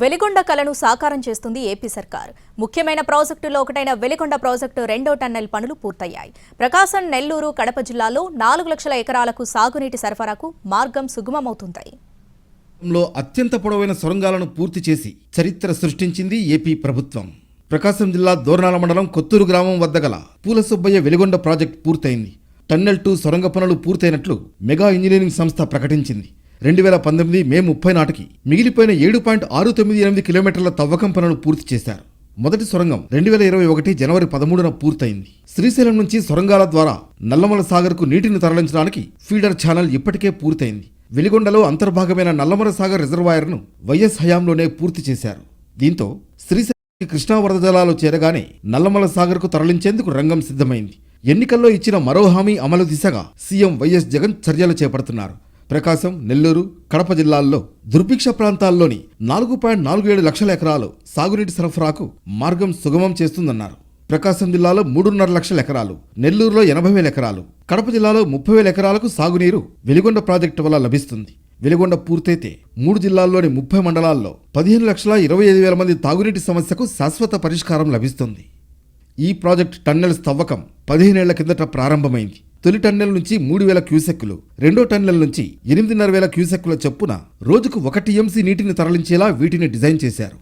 వెలిగొండ కలను సాకారం చేస్తుంది ఏపీ సర్కార్. ముఖ్యమైన ప్రాజెక్టులో ఒకటైన వెలిగొండ ప్రాజెక్టు రెండో టన్నెల్ పనులు పూర్తయ్యాయి. ప్రకాశం నెల్లూరు కడప జిల్లాలో నాలుగు లక్షల ఎకరాలకు సాగునీటి సరఫరాకు మార్గం సుగమమవుతుంది లో అత్యంత పొడవైన సొరంగాలను పూర్తి చేసి చరిత్ర సృష్టించింది ఏపీ ప్రభుత్వం. ప్రకాశం జిల్లా దోర్నాల మండలం కొత్తూరు గ్రామం వద్ద గల పూల సుబ్బయ్య వెలిగొండ ప్రాజెక్ట్ పూర్తయింది. టన్నెల్ టూ సొరంగ పనులు పూర్తయినట్లు మెగా ఇంజనీరింగ్ సంస్థ ప్రకటించింది. రెండు వేల పంతొమ్మిది మే ముప్పై నాటికి మిగిలిపోయిన ఏడు పాయింట్ ఆరు తొమ్మిది ఎనిమిది కిలోమీటర్ల తవ్వకం పనులు పూర్తి చేశారు. మొదటి సొరంగం రెండు వేల ఇరవై ఒకటి జనవరి పదమూడున పూర్తయింది. శ్రీశైలం నుంచి సొరంగాల ద్వారా నల్లమల సాగర్కు నీటిని తరలించడానికి ఫీడర్ ఛానల్ ఇప్పటికే పూర్తయింది. వెలిగొండలో అంతర్భాగమైన నల్లమల సాగర్ రిజర్వాయర్ను వైఎస్ హయాంలోనే పూర్తి చేశారు. దీంతో శ్రీశైలం కృష్ణా వరద జలాలు చేరగానే నల్లమల సాగర్కు తరలించేందుకు రంగం సిద్ధమైంది. ఎన్నికల్లో ఇచ్చిన మరో హామీ అమలు దిశగా సీఎం వైఎస్ జగన్ చర్యలు చేపడుతున్నారు. ప్రకాశం నెల్లూరు కడప జిల్లాల్లో దుర్భిక్ష ప్రాంతాల్లోని నాలుగు పాయింట్ నాలుగు ఏడు లక్షల ఎకరాలు సాగునీటి సరఫరాకు మార్గం సుగమం చేస్తుందన్నారు. ప్రకాశం జిల్లాలో మూడున్నర లక్షల ఎకరాలు నెల్లూరులో ఎనభై వేల ఎకరాలు కడప జిల్లాలో ముప్పై వేల ఎకరాలకు సాగునీరు వెలిగొండ ప్రాజెక్టు వల్ల లభిస్తుంది. వెలిగొండ పూర్తయితే మూడు జిల్లాల్లోని ముప్పై మండలాల్లో పదిహేను లక్షల ఇరవై ఐదు వేల మంది తాగునీటి సమస్యకు శాశ్వత పరిష్కారం లభిస్తుంది. ఈ ప్రాజెక్ట్ టన్నెల్స్ తవ్వకం పదిహేనేళ్ళ కిందట ప్రారంభమైంది. తొలి టన్నెల్ నుంచి మూడు వేల క్యూసెక్కులు రెండో టన్నెల నుంచి ఎనిమిదిన్నర వేల క్యూసెక్కుల చొప్పున రోజుకు ఒక టీఎంసీ నీటిని తరలించేలా వీటిని డిజైన్ చేశారు.